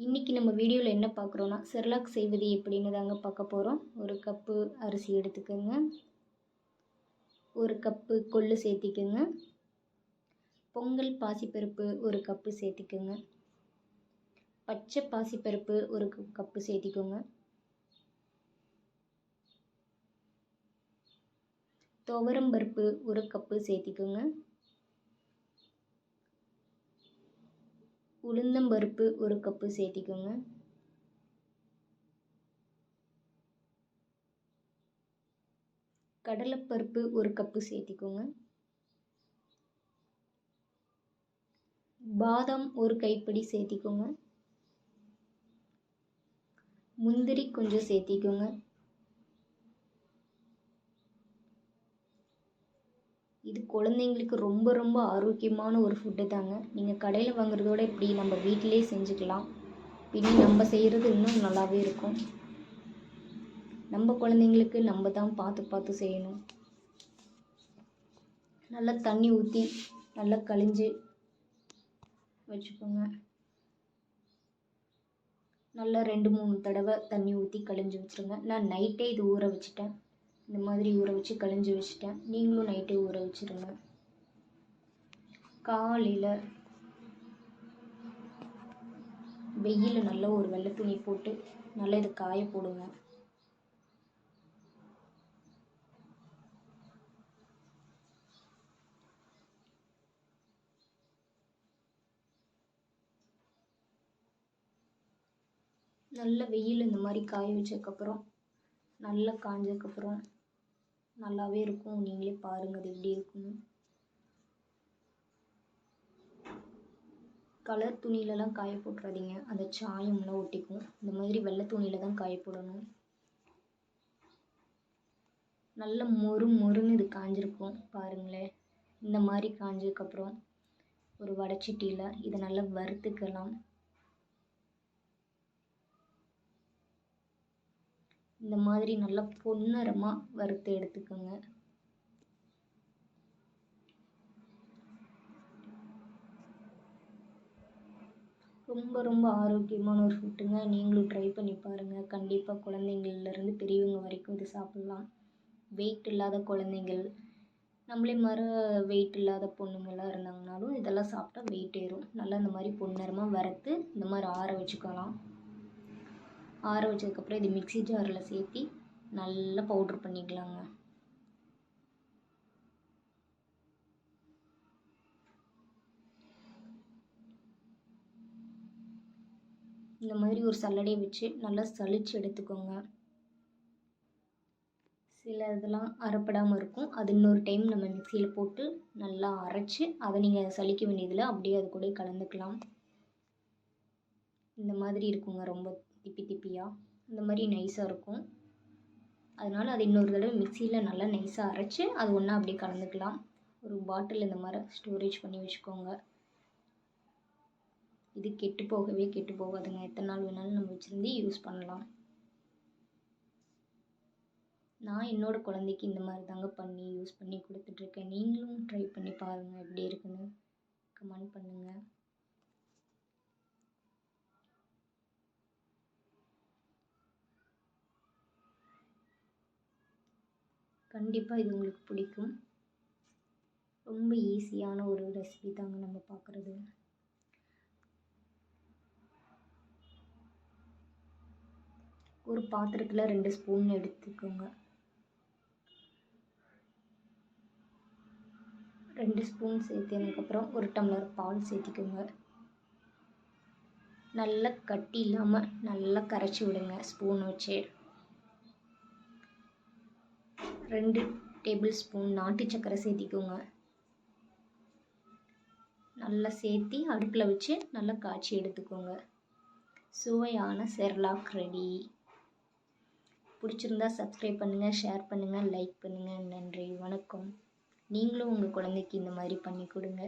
இன்றைக்கி நம்ம வீடியோவில் என்ன பார்க்குறோன்னா செர்லாக் செய்வது எப்படின்னு தாங்க பார்க்க போகிறோம் ஒரு கப்பு அரிசி எடுத்துக்கோங்க. ஒரு கப்பு கொள்ளு சேர்த்திக்கோங்க. பொங்கல் பாசிப்பருப்பு ஒரு கப்பு சேர்த்திக்கோங்க. பச்சை பாசிப்பருப்பு ஒரு கப்பு சேர்த்திக்கோங்க. துவரம் பருப்பு ஒரு கப்பு சேர்த்திக்கோங்க. உளுந்தம்பருப்பு ஒரு கப்பு சேர்த்திக்கோங்க. கடலைப்பருப்பு ஒரு கப்பு சேர்த்திக்கோங்க. பாதாம் ஒரு கைப்பிடி சேர்த்திக்கோங்க. முந்திரி கொஞ்சம் சேர்த்திக்கோங்க. இது குழந்தைங்களுக்கு ரொம்ப ரொம்ப ஆரோக்கியமான ஒரு ஃபுட்டு தாங்க. நீங்கள் கடையில் வாங்குறதோட இப்படி நம்ம வீட்டிலே செஞ்சுக்கலாம். இனி நம்ம செய்கிறது இன்னும் நல்லாவே இருக்கும். நம்ம குழந்தைங்களுக்கு நம்ம தான் பார்த்து பார்த்து செய்யணும். நல்லா தண்ணி ஊற்றி நல்லா கழிஞ்சு வச்சுக்கோங்க. நல்லா ரெண்டு மூணு தடவை தண்ணி ஊற்றி கழிஞ்சு வச்சுருங்க. நான் நைட்டே இது ஊற வச்சுட்டேன். இந்த மாதிரி ஊற வச்சு கழிஞ்சு வச்சுட்டேன். நீங்களும் நைட்டே ஊற வச்சுருங்க. காலையில் வெயில் நல்லா ஒரு வெள்ளை துணி போட்டு நல்லா இதை காய போடுங்க. நல்ல வெயில் இந்த மாதிரி காய வச்சதுக்கப்புறம் நல்லா காஞ்சதுக்கப்புறம் நல்லாவே இருக்கும். நீங்களே பாருங்கள் அது எப்படி இருக்குன்னு. கலர் துணியிலலாம் காய போட்டுறாதீங்க. அந்த சாயம்லாம் ஒட்டிக்கும். இந்த மாதிரி வெள்ளை துணியில் தான் காய போடணும். நல்ல மொறு மொறுன்னு இது காஞ்சிருக்கும் பாருங்களேன். இந்த மாதிரி காஞ்சதுக்கப்புறம் ஒரு வடைச்சட்டியில் இதை நல்லா வறுத்துக்கலாம். இந்த மாதிரி நல்லா பொன்னரமாக வறுத்து எடுத்துக்கோங்க. ரொம்ப ரொம்ப ஆரோக்கியமான ஒரு ஃபுட்டுங்க. நீங்களும் ட்ரை பண்ணி பாருங்கள் கண்டிப்பாக குழந்தைங்கள்லேருந்து பெரியவங்க வரைக்கும் இது சாப்பிட்லாம். வெயிட் இல்லாத குழந்தைங்கள் நம்மளே மர வெயிட் இல்லாத பொண்ணுங்கள்லாம் இருந்தாங்கனாலும் இதெல்லாம் சாப்பிட்டா வெயிட் ஏறும். நல்லா இந்த மாதிரி பொன்னரமாக வறுத்து இந்த மாதிரி ஆற வச்சுக்கலாம். ஆற வச்சதுக்கப்புறம் இது மிக்ஸி ஜாரில் சேர்த்தி நல்லா பவுட்ரு பண்ணிக்கலாங்க. இந்த மாதிரி ஒரு சல்லடையை வச்சு நல்லா சளிச்சு எடுத்துக்கோங்க. சில இதெல்லாம் அரைப்படாமல் இருக்கும். அது இன்னொரு டைம் நம்ம மிக்சியில் போட்டு நல்லா அரைச்சி அதை நீங்கள் சலிக்க வேண்டியதில் அப்படியே அது கூட கலந்துக்கலாம். இந்த மாதிரி இருக்குங்க ரொம்ப திப்பி திப்பியாக இந்த மாதிரி நைஸாக இருக்கும். அதனால் அது இன்னொரு தடவை மிக்சியில் நல்லா நைஸாக அரைச்சி அது ஒன்றா அப்படியே கலந்துக்கலாம். ஒரு பாட்டில் இந்த மாதிரி ஸ்டோரேஜ் பண்ணி வச்சுக்கோங்க. இது கெட்டு போகவே கெட்டு போகாதுங்க. எத்தனை நாள் வேணாலும் நம்ம வச்சுருந்து யூஸ் பண்ணலாம். நான் என்னோடய குழந்தைக்கு இந்த மாதிரி தாங்க பண்ணி யூஸ் பண்ணி கொடுத்துட்ருக்கேன் நீங்களும் ட்ரை பண்ணி பாருங்கள் எப்படி இருக்குன்னு கமெண்ட் பண்ணுங்கள் கண்டிப்பாக இது உங்களுக்கு பிடிக்கும். ரொம்ப ஈஸியான ஒரு ரெசிபி தாங்க நம்ம பார்க்குறது ஒரு பாத்திரத்தில் ரெண்டு ஸ்பூன் எடுத்துக்கோங்க. ரெண்டு ஸ்பூன் சேர்த்ததுக்கப்புறம் ஒரு டம்ளர் பால் சேர்த்திக்கோங்க. நல்லா கட்டி இல்லாமல் நல்லா கரைச்சி விடுங்க ஸ்பூன் வச்சு. ரெண்டு டேபிள் ஸ்பூன் நாட்டு சக்கரை சேர்த்திக்கோங்க. நல்லா சேர்த்தி அடுப்பில் வச்சு நல்லா காய்ச்சி எடுத்துக்கோங்க. சுவையான செர்லாக் ரெடி. பிடிச்சிருந்தா சப்ஸ்கிரைப் பண்ணுங்கள் ஷேர் பண்ணுங்கள் லைக் பண்ணுங்கள் நன்றி வணக்கம். நீங்களும் உங்கள் குழந்தைக்கு இந்த மாதிரி பண்ணி கொடுங்க.